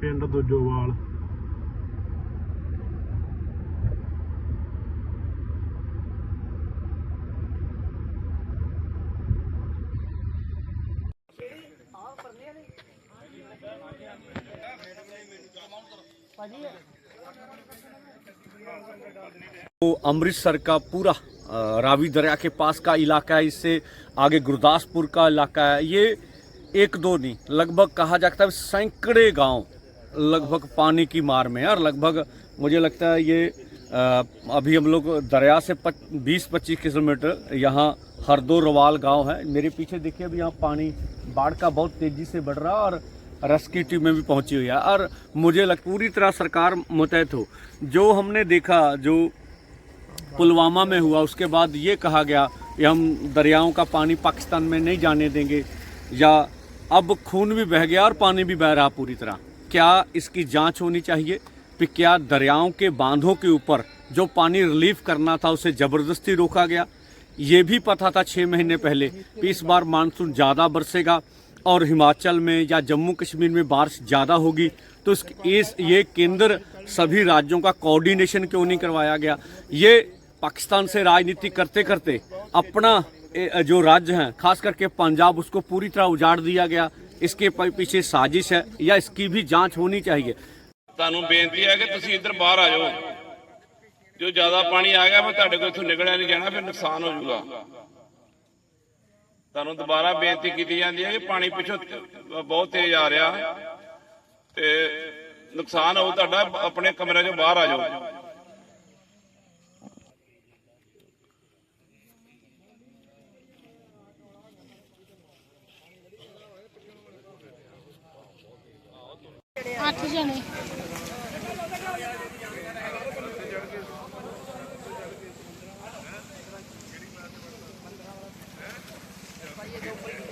ਪਿੰਡ ਦੋਜੋਵਾਲ वो अमृतसर का पूरा अ, रावी दरिया के पास का इलाका है इससे आगे गुरदासपुर का इलाका है ये एक दो नहीं लगभग कहा जाता है सैकड़े गांव लगभग पानी की मार में है और लगभग मुझे लगता है ये अ, अभी हम लोग दरिया से बीस पच्चीस किलोमीटर यहाँ हरदो रवाल गाँव है। मेरे पीछे देखिए अभी यहाँ पानी बाढ़ का बहुत तेज़ी से बढ़ रहा है और रेस्क्यू टीम में भी पहुँची हुई है। और मुझे लग पूरी तरह सरकार मुतहत हो। जो हमने देखा जो पुलवामा में हुआ उसके बाद ये कहा गया कि हम दरियाओं का पानी पाकिस्तान में नहीं जाने देंगे या अब खून भी बह गया और पानी भी बह रहा पूरी तरह। क्या इसकी जाँच होनी चाहिए? कि क्या दरियाओं के बांधों के ऊपर जो पानी रिलीफ करना था, उसे ज़बरदस्ती रोका गया? ये भी पता था छः महीने पहले कि इस बार मानसून ज़्यादा बरसेगा और हिमाचल में या जम्मू कश्मीर में बारिश ज़्यादा होगी। तो इस इस, ये केंद्र सभी राज्यों का कोऑर्डिनेशन क्यों नहीं करवाया गया? ये पाकिस्तान से राजनीति करते करते अपना जो राज्य हैं, खास करके पंजाब, उसको पूरी तरह उजाड़ दिया गया। इसके प- पीछे साजिश है या इसकी भी जांच होनी चाहिए ਤੁਹਾਨੂੰ ਬੇਨਤੀ ਹੈ ਕਿ ਤੁਸੀਂ ਇੱਧਰ ਬਾਹਰ ਆ ਜਾਓ ਜੋ ਜ਼ਿਆਦਾ ਪਾਣੀ ਆ ਗਿਆ ਫਿਰ ਤੁਹਾਡੇ ਕੋਲ ਇੱਥੋਂ ਨਿਕਲਿਆ ਨਹੀਂ ਜਾਣਾ ਫਿਰ ਨੁਕਸਾਨ ਹੋ ਜਾਊਗਾ ਤੁਹਾਨੂੰ ਦੁਬਾਰਾ ਬੇਨਤੀ ਕੀਤੀ ਜਾਂਦੀ ਹੈ ਕਿ ਪਾਣੀ ਪਿੱਛੋਂ ਤ- ਬਹੁਤ ਤੇਜ਼ ਆ ਰਿਹਾ ਤੇ ਨੁਕਸਾਨ ਹੋਊ ਤੁਹਾਡਾ ਆਪਣੇ ਕਮਰੇ ਚੋਂ ਬਾਹਰ ਆ ਜਾਓ ਅੱਠ ਜਣੇ। ਭਾਈ ਇਹ ਦੋ